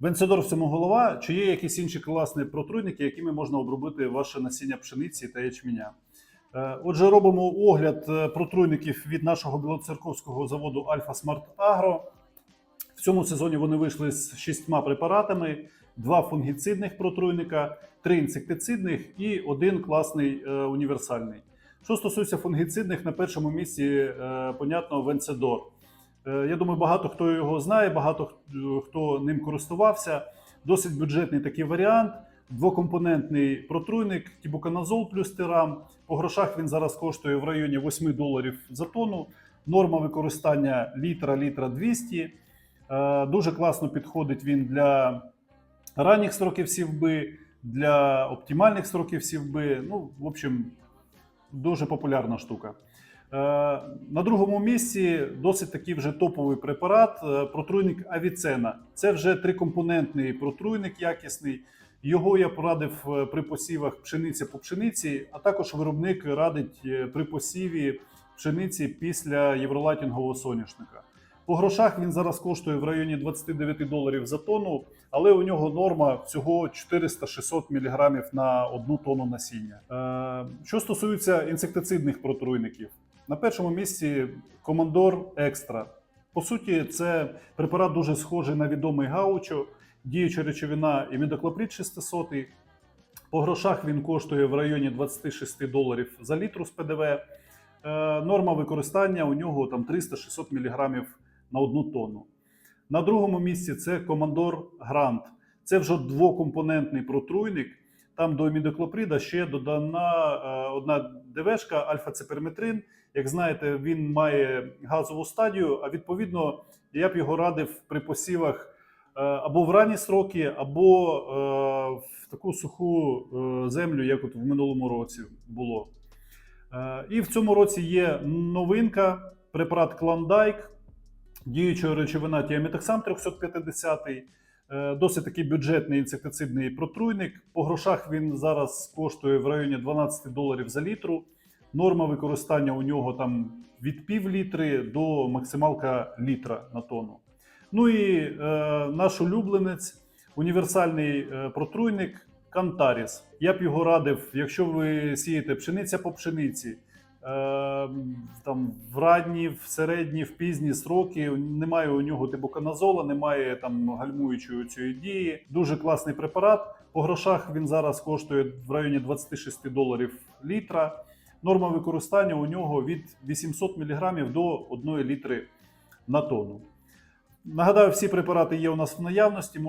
Венцедор голова. Чи є якісь інші класні протруйники, якими можна обробити ваше насіння пшениці та ячменя? Е, Отже, робимо огляд е, протруйників від нашого білоцерковського заводу Альфа Смарт Агро. В цьому сезоні вони вийшли з шістьма препаратами: два фунгіцидних протруйника, три інсектицидних і один класний е, універсальний. Що стосується фунгіцидних, на першому місці, понятно, Венцедор. Е, Я думаю, багато хто його знає, багато хто ним користувався. Досить бюджетний такий варіант. Двокомпонентний протруйник, тібуканазол плюс тирам. По грошах він зараз коштує в районі 8 доларів за тонну. Норма використання літра, літра 200. Е, Дуже класно підходить він для ранніх строків сівби, для оптимальних строків сівби. Ну, в общем, дуже популярна штука. Е, На другому місці досить такий вже топовий препарат е, протруйник Авіцена. Це вже трикомпонентний протруйник якісний. Його я порадив е, при посівах пшениці по пшениці, а також виробник радить при посіві пшениці після євролатінгового соняшника. По грошах він зараз коштує в районі 29 доларів за тонну, але у нього норма всього 400-600 мг на одну тонну насіння. Що стосується інсектицидних протруйників, на першому місці Командор Екстра. По суті, це препарат дуже схожий на відомий гаучо, діюча речовина імідоклоприд 600. По грошах він коштує в районі 26 доларів за літру з ПДВ. Е, Норма використання у нього там 300-600 мг на одну тонну. На другому місці це Командор Грант. Це вже двокомпонентний протруйник. Там до імідоклоприда ще додана е, одна ДВшка альфа-циперметрин. Як знаєте, він має газову стадію, а відповідно я б його радив при посівах е, або в ранні строки, або е, в таку суху землю, як от в минулому році було. І в цьому році є новинка, препарат Клондайк, діюча речовина тіаметоксам 350, е, досить такий бюджетний інсектицидний протруйник. По грошах він зараз коштує в районі 12 доларів за літру. Норма використання у нього там від пів літри до максималка літра на тонну. Ну і е, наш улюбленець, універсальний е, протруйник Кантаріс. Я б його радив, якщо ви сієте пшениця по пшениці, е, там в ранні, в середні, в пізні строки. Немає у нього тибуканазола, немає там гальмуючої цієї дії. Дуже класний препарат. По грошах він зараз коштує в районі 26 доларів літра. Норма використання у нього від 800 мг до 1 літри на тонну. Нагадаю, всі препарати є у нас в наявності.